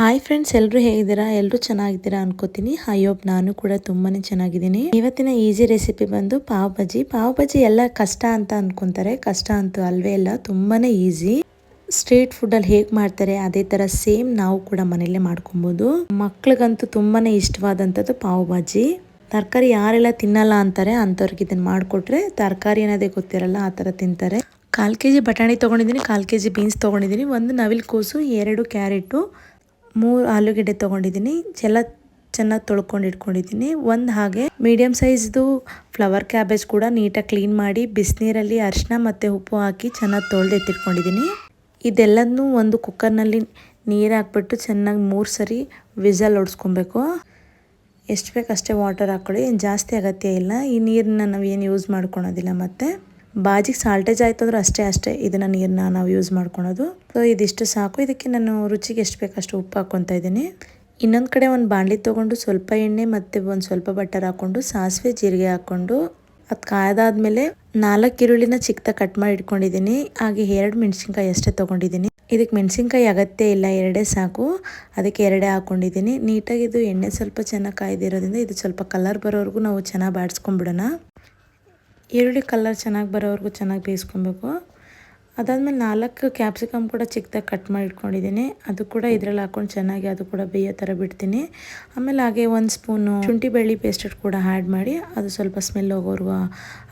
Hi friends ಎಲ್ಲರೂ ಹೇಗಿದ್ದೀರಾ? ಎಲ್ಲರೂ ಚೆನ್ನಾಗಿದ್ದೀರಾ ಅನ್ಕೋತೀನಿ. ಹೋಪ್ ನಾನು ಕೂಡ ತುಂಬಾನೇ ಚೆನ್ನಾಗಿದ್ದೀನಿ. ಇವತ್ತಿನ ಈಸಿ ರೆಸಿಪಿ ಬಂದು ಪಾವ್ ಬಜ್ಜಿ ಪಾವ್ ಬಜ್ಜಿ ಎಲ್ಲ ಕಷ್ಟ ಅಂತ ಅನ್ಕೊಂತಾರೆ. ಕಷ್ಟ ಅಂತೂ ಅಲ್ವೇ ಇಲ್ಲ, ತುಂಬಾನೇ ಈಸಿ ಸ್ಟ್ರೀಟ್ ಫುಡ್ ಅಲ್ಲಿ ಹೇಗೆ ಮಾಡ್ತಾರೆ, ಅದೇ ತರ ಸೇಮ್ ನಾವು ಕೂಡ ಮನೆಯಲ್ಲೇ ಮಾಡ್ಕೊಬಹುದು ಮಕ್ಳಿಗಂತೂ ತುಂಬಾನೇ ಇಷ್ಟವಾದಂಥದ್ದು ಪಾವ್ ಬಾಜಿ ತರಕಾರಿ ಯಾರೆಲ್ಲ ತಿನ್ನಲ್ಲ ಅಂತಾರೆ, ಅಂಥವ್ರಿಗೆ ಇದನ್ನ ಮಾಡಿಕೊಟ್ರೆ ತರಕಾರಿ ಅನ್ನೋದೇ ಗೊತ್ತಿರಲ್ಲ, ಆ ಥರ ತಿಂತಾರೆ. ಕಾಲು ಕೆ ಜಿ ಬಟಾಣಿ ತೊಗೊಂಡಿದ್ದೀನಿ, ಕಾಲು ಕೆ ಜಿ ಬೀನ್ಸ್ ತೊಗೊಂಡಿದ್ದೀನಿ. ಒಂದು ನವಿಲು ಕೋಸು, ಎರಡು ಕ್ಯಾರೆಟು ಮೂರು ಆಲೂಗೆಡ್ಡೆ ತೊಗೊಂಡಿದ್ದೀನಿ. ಚೆಲ್ಲ ಚೆನ್ನಾಗಿ ತೊಳ್ಕೊಂಡು ಇಟ್ಕೊಂಡಿದ್ದೀನಿ. ಒಂದು ಹಾಗೆ ಮೀಡಿಯಮ್ ಸೈಜ್ದು ಫ್ಲವರ್ ಕ್ಯಾಬೇಜ್ ಕೂಡ ನೀಟಾಗಿ ಕ್ಲೀನ್ ಮಾಡಿ ಬಿಸಿನೀರಲ್ಲಿ ಅರಿಶಿನ ಮತ್ತು ಉಪ್ಪು ಹಾಕಿ ಚೆನ್ನಾಗಿ ತೊಳೆದೆತ್ತಿಟ್ಕೊಂಡಿದ್ದೀನಿ ಇದೆಲ್ಲದನ್ನೂ ಒಂದು ಕುಕ್ಕರ್ನಲ್ಲಿ ನೀರು ಹಾಕ್ಬಿಟ್ಟು ಚೆನ್ನಾಗಿ ಮೂರು ಸರಿ ವಿಸಲ್ ಹೊಡ್ಸ್ಕೊಬೇಕು ಎಷ್ಟು ಬೇಕಷ್ಟೇ ವಾಟರ್ ಹಾಕ್ಕೊಳ್ಳಿ ಏನು ಜಾಸ್ತಿ ಅಗತ್ಯ ಇಲ್ಲ. ಈ ನೀರನ್ನ ನಾವು ಏನು ಯೂಸ್ ಮಾಡ್ಕೊಳೋದಿಲ್ಲ ಮತ್ತು. ಬಾಜಿಗೆ ಸಾಲ್ಟೇಜ್ ಆಯ್ತು ಅಂದ್ರೆ ಅಷ್ಟೇ ಅಷ್ಟೇ ಇದನ್ನು ನೀರನ್ನ ನಾವು ಯೂಸ್ ಮಾಡ್ಕೊಳೋದು. ಸೊ ಇದಿಷ್ಟು ಸಾಕು. ಇದಕ್ಕೆ ನಾನು ರುಚಿಗೆ ಎಷ್ಟು ಬೇಕಷ್ಟು ಉಪ್ಪು ಹಾಕ್ಕೊತಾ ಇದ್ದೀನಿ. ಇನ್ನೊಂದು ಕಡೆ ಒಂದು ಬಾಣಲಿ ತೊಗೊಂಡು ಸ್ವಲ್ಪ ಎಣ್ಣೆ ಮತ್ತು ಒಂದು ಸ್ವಲ್ಪ ಬಟರ್ ಹಾಕ್ಕೊಂಡು, ಸಾಸಿವೆ, ಜೀರಿಗೆ ಹಾಕ್ಕೊಂಡು, ಅದು ಕಾಯ್ದಾದ್ಮೇಲೆ ನಾಲ್ಕು ಈರುಳ್ಳಿನ ಚಿಕ್ಕದ ಕಟ್ ಮಾಡಿ ಇಟ್ಕೊಂಡಿದ್ದೀನಿ. ಹಾಗೆ ಎರಡು ಮೆಣಸಿನ್ಕಾಯಿ ಅಷ್ಟೇ ತೊಗೊಂಡಿದ್ದೀನಿ. ಇದಕ್ಕೆ ಮೆಣಸಿನ್ಕಾಯಿ ಅಗತ್ಯ ಇಲ್ಲ, ಎರಡೇ ಸಾಕು. ಅದಕ್ಕೆ ಎರಡೇ ಹಾಕ್ಕೊಂಡಿದ್ದೀನಿ. ನೀಟಾಗಿ ಇದು ಎಣ್ಣೆ ಸ್ವಲ್ಪ ಚೆನ್ನಾಗಿ ಕಾಯ್ದಿರೋದ್ರಿಂದ ಇದು ಸ್ವಲ್ಪ ಕಲರ್ ಬರೋವರೆಗೂ ನಾವು ಚೆನ್ನಾಗಿ ಬಾಡಿಸ್ಕೊಂಡ್ಬಿಡೋಣ ಈರುಳ್ಳಿ ಕಲರ್ ಚೆನ್ನಾಗಿ ಬರೋವರೆಗೂ ಚೆನ್ನಾಗಿ ಬೇಯಿಸ್ಕೊಬೇಕು. ಅದಾದಮೇಲೆ ನಾಲ್ಕು ಕ್ಯಾಪ್ಸಿಕಮ್ ಕೂಡ ಚಿಕ್ಕದಾಗಿ ಕಟ್ ಮಾಡಿ ಇಟ್ಕೊಂಡಿದ್ದೀನಿ ಅದು ಕೂಡ ಇದರಲ್ಲಿ ಹಾಕ್ಕೊಂಡು ಚೆನ್ನಾಗಿ ಅದು ಕೂಡ ಬೇಯೋ ಥರ ಬಿಡ್ತೀನಿ. ಆಮೇಲೆ ಹಾಗೆ ಒಂದು ಸ್ಪೂನು ಶುಂಠಿ ಬೆಳ್ಳಿ ಪೇಸ್ಟೆಡ್ ಕೂಡ ಆ್ಯಡ್ ಮಾಡಿ ಅದು ಸ್ವಲ್ಪ ಸ್ಮೆಲ್ ಹೋಗೋರ್ಗು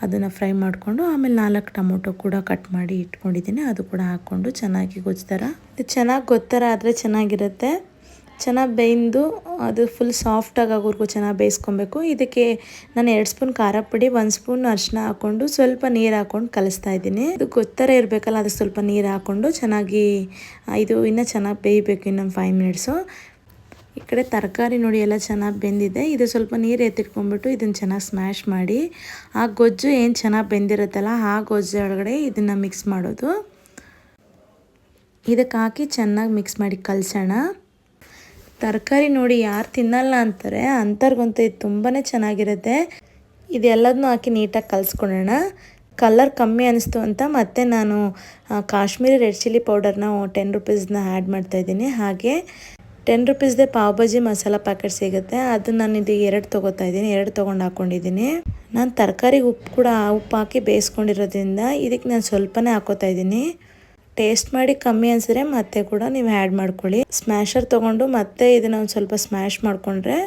ಅದನ್ನು ಫ್ರೈ ಮಾಡಿಕೊಂಡು ಆಮೇಲೆ ನಾಲ್ಕು ಟೊಮೊಟೊ ಕೂಡ ಕಟ್ ಮಾಡಿ ಇಟ್ಕೊಂಡಿದ್ದೀನಿ. ಅದು ಕೂಡ ಹಾಕ್ಕೊಂಡು ಚೆನ್ನಾಗಿ ಗೊಜ್ತಾರ ಇದು ಚೆನ್ನಾಗಿ ಗೊತ್ತರ ಆದರೆ ಚೆನ್ನಾಗಿರುತ್ತೆ. ಚೆನ್ನಾಗಿ ಬೇಯ್ದು, ಅದು ಫುಲ್ ಸಾಫ್ಟಾಗಿ ಆಗೋರ್ಗೂ ಚೆನ್ನಾಗಿ ಬೇಯಿಸ್ಕೊಬೇಕು. ಇದಕ್ಕೆ ನಾನು ಎರಡು ಸ್ಪೂನ್ ಖಾರ ಪುಡಿ, ಒಂದು ಸ್ಪೂನ್ ಅರಿಶಿನ ಹಾಕ್ಕೊಂಡು ಸ್ವಲ್ಪ ನೀರು ಹಾಕ್ಕೊಂಡು ಕಲಿಸ್ತಾ ಇದ್ದೀನಿ. ಇದು ಗೊತ್ತರ ಇರಬೇಕಲ್ಲ, ಅದಕ್ಕೆ ಸ್ವಲ್ಪ ನೀರು ಹಾಕ್ಕೊಂಡು ಚೆನ್ನಾಗಿ, ಇದು ಇನ್ನೂ ಚೆನ್ನಾಗಿ ಬೇಯಬೇಕು ಇನ್ನೊಂದು ಫೈವ್ ಮಿನಿಟ್ಸು ಈ ಕಡೆ ತರಕಾರಿ ನೋಡಿ ಎಲ್ಲ ಚೆನ್ನಾಗಿ ಬೆಂದಿದೆ. ಇದು ಸ್ವಲ್ಪ ನೀರು ಎತ್ತಿಟ್ಕೊಂಡ್ಬಿಟ್ಟು ಇದನ್ನು ಚೆನ್ನಾಗಿ ಸ್ಮ್ಯಾಶ್ ಮಾಡಿ, ಆ ಗೊಜ್ಜು ಏನು ಚೆನ್ನಾಗಿ ಬೆಂದಿರುತ್ತಲ್ಲ, ಆ ಗೊಜ್ಜು ಒಳಗಡೆ ಇದನ್ನು ಮಿಕ್ಸ್ ಮಾಡೋದು. ಇದಕ್ಕೆ ಹಾಕಿ ಚೆನ್ನಾಗಿ ಮಿಕ್ಸ್ ಮಾಡಿ ಕಲಸೋಣ. ತರಕಾರಿ ನೋಡಿ ಯಾರು ತಿನ್ನಲ್ಲ ಅಂತಾರೆ ಅಂಥವ್ರಿಗಂತೂ ಇದು ತುಂಬಾ ಚೆನ್ನಾಗಿರುತ್ತೆ. ಇದೆಲ್ಲದನ್ನೂ ಹಾಕಿ ನೀಟಾಗಿ ಕಲಿಸ್ಕೊಳ್ಳೋಣ ಕಲರ್ ಕಮ್ಮಿ ಅನಿಸ್ತು ಅಂತ ಮತ್ತೆ ನಾನು ಕಾಶ್ಮೀರಿ ರೆಡ್ ಚಿಲ್ಲಿ ಪೌಡರ್ನ ಟೆನ್ ರುಪೀಸ್ನ ಆ್ಯಡ್ ಮಾಡ್ತಾಯಿದ್ದೀನಿ ಹಾಗೆ ಟೆನ್ ರುಪೀಸ್ದೇ ಪಾವ್ ಭಾಜಿ ಮಸಾಲ ಪ್ಯಾಕೆಟ್ ಸಿಗುತ್ತೆ. ಅದು ನಾನು ಇದು ಎರಡು ತೊಗೋತಾ ಇದ್ದೀನಿ. ಎರಡು ತೊಗೊಂಡು ಹಾಕ್ಕೊಂಡಿದ್ದೀನಿ ನಾನು ತರಕಾರಿಗೆ ಉಪ್ಪು ಕೂಡ ಉಪ್ಪು ಹಾಕಿ ಬೇಯಿಸ್ಕೊಂಡಿರೋದ್ರಿಂದ ಇದಕ್ಕೆ ನಾನು ಸ್ವಲ್ಪನೇ ಹಾಕೋತಾ ಇದ್ದೀನಿ. ಟೇಸ್ಟ್ ಮಾಡಿ ಕಮ್ಮಿ ಅನ್ಸಿದ್ರೆ ಮತ್ತೆ ಕೂಡ ನೀವು ಆ್ಯಡ್ ಮಾಡ್ಕೊಳ್ಳಿ. ಸ್ಮ್ಯಾಶರ್ ತೊಗೊಂಡು ಮತ್ತೆ ಇದನ್ನು ಒಂದು ಸ್ವಲ್ಪ ಸ್ಮ್ಯಾಶ್ ಮಾಡಿಕೊಂಡ್ರೆ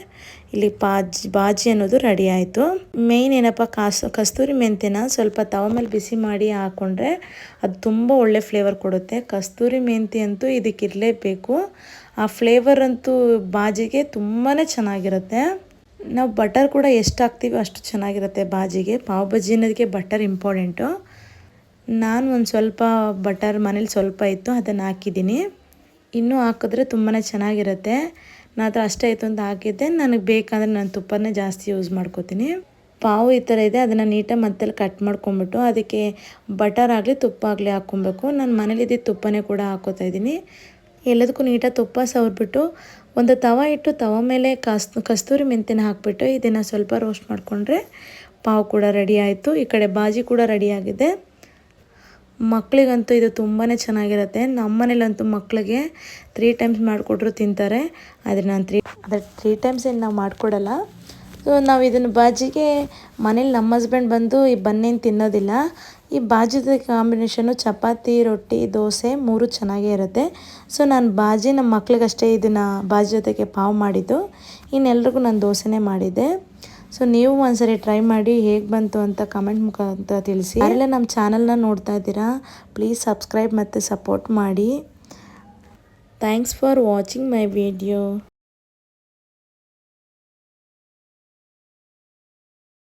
ಇಲ್ಲಿ ಬಾಜಿ ಬಾಜಿ ಅನ್ನೋದು ರೆಡಿ ಆಯಿತು. ಮೇಯ್ನ್ ಏನಪ್ಪ ಕಾಸು, ಕಸ್ತೂರಿ ಮೆಂತ್ಯನ ಸ್ವಲ್ಪ ತವ ಮೇಲೆ ಬಿಸಿ ಮಾಡಿ ಹಾಕ್ಕೊಂಡ್ರೆ ಅದು ತುಂಬ ಒಳ್ಳೆ ಫ್ಲೇವರ್ ಕೊಡುತ್ತೆ. ಕಸ್ತೂರಿ ಮೆಂತಿ ಅಂತೂ ಇದಕ್ಕೆ ಇರಲೇಬೇಕು. ಆ ಫ್ಲೇವರ್ ಅಂತೂ ಬಾಜಿಗೆ ತುಂಬಾ ಚೆನ್ನಾಗಿರುತ್ತೆ. ನಾವು ಬಟರ್ ಕೂಡ ಎಷ್ಟು ಹಾಕ್ತೀವಿ ಅಷ್ಟು ಚೆನ್ನಾಗಿರುತ್ತೆ ಬಾಜಿಗೆ. ಪಾವ್ ಬಜ್ಜಿ ಅನ್ನೋದಕ್ಕೆ ಬಟರ್ ಇಂಪಾರ್ಟೆಂಟು ನಾನು ಒಂದು ಸ್ವಲ್ಪ ಬಟರ್ ಮನೇಲಿ ಸ್ವಲ್ಪ ಇತ್ತು, ಅದನ್ನು ಹಾಕಿದ್ದೀನಿ. ಇನ್ನೂ ಹಾಕಿದ್ರೆ ತುಂಬಾ ಚೆನ್ನಾಗಿರುತ್ತೆ. ಹತ್ರ ಅಷ್ಟೇ ಇತ್ತು ಅಂತ ಹಾಕಿದ್ದೆ. ನನಗೆ ಬೇಕಂದ್ರೆ ನಾನು ತುಪ್ಪನೇ ಜಾಸ್ತಿ ಯೂಸ್ ಮಾಡ್ಕೋತೀನಿ. ಪಾವು ಈ ಥರ ಇದೆ, ಅದನ್ನು ನೀಟಾಗಿ ಮತ್ತಲ್ಲಿ ಕಟ್ ಮಾಡ್ಕೊಂಬಿಟ್ಟು ಅದಕ್ಕೆ ಬಟರ್ ಆಗಲಿ, ತುಪ್ಪ ಆಗಲಿ ಹಾಕ್ಕೊಬೇಕು. ನಾನು ಮನೇಲಿದ್ದು ತುಪ್ಪನೇ ಕೂಡ ಹಾಕೋತಾ ಇದ್ದೀನಿ. ಎಲ್ಲದಕ್ಕೂ ನೀಟಾಗಿ ತುಪ್ಪ ಸವರ್ಬಿಟ್ಟು ಒಂದು ತವ ಇಟ್ಟು ತವ ಮೇಲೆ ಕಸ್, ಕಸ್ತೂರಿ ಮೆಂತಿನ ಹಾಕ್ಬಿಟ್ಟು ಇದನ್ನು ಸ್ವಲ್ಪ ರೋಸ್ಟ್ ಮಾಡಿಕೊಂಡ್ರೆ ಪಾವು ಕೂಡ ರೆಡಿ ಆಯಿತು. ಈ ಕಡೆ ಬಾಜಿ ಕೂಡ ರೆಡಿಯಾಗಿದೆ ಮಕ್ಕಳಿಗಂತೂ ಇದು ತುಂಬಾ ಚೆನ್ನಾಗಿರುತ್ತೆ. ನಮ್ಮ ಮನೇಲಂತೂ ಮಕ್ಕಳಿಗೆ ತ್ರೀ ಟೈಮ್ಸ್ ಮಾಡಿಕೊಟ್ರು ತಿಂತಾರೆ. ಆದರೆ ನಾನು ತ್ರೀ ಅದ್ರ ತ್ರೀ ಟೈಮ್ಸ್ ಏನು ನಾವು ಮಾಡಿಕೊಡಲ್ಲ. ಸೊ ನಾವು ಇದನ್ನು ಬಾಜಿಗೆ ಮನೇಲಿ ನಮ್ಮ ಹಸ್ಬೆಂಡ್ ಬಂದು ಈ ಬನ್ನೇನು ತಿನ್ನೋದಿಲ್ಲ. ಈ ಬಾಜಿದ ಕಾಂಬಿನೇಷನು ಚಪಾತಿ, ರೊಟ್ಟಿ, ದೋಸೆ ಮೂರು ಚೆನ್ನಾಗೇ ಇರುತ್ತೆ. ಸೊ ನಾನು ಬಾಜಿ ನಮ್ಮ ಮಕ್ಳಿಗಷ್ಟೇ ಇದನ್ನು ಬಾಜಿ ಜೊತೆಗೆ ಪಾವು ಮಾಡಿದ್ದು. ಇನ್ನೆಲ್ರಿಗೂ ನಾನು ದೋಸೆನೇ ಮಾಡಿದ್ದೆ. ಸೊ ನೀವು ಒಂದ್ಸರಿ ಟ್ರೈ ಮಾಡಿ ಹೇಗೆ ಬಂತು ಅಂತ ಕಮೆಂಟ್ ಮುಖಾಂತರ ತಿಳಿಸಿ. ಯಾರೆಲ್ಲ ನಮ್ಮ ಚಾನಲ್ನ ನೋಡ್ತಾ ಇದ್ದೀರಾ ಪ್ಲೀಸ್ ಸಬ್ಸ್ಕ್ರೈಬ್ ಮತ್ತು ಸಪೋರ್ಟ್ ಮಾಡಿ. Thanks for watching my video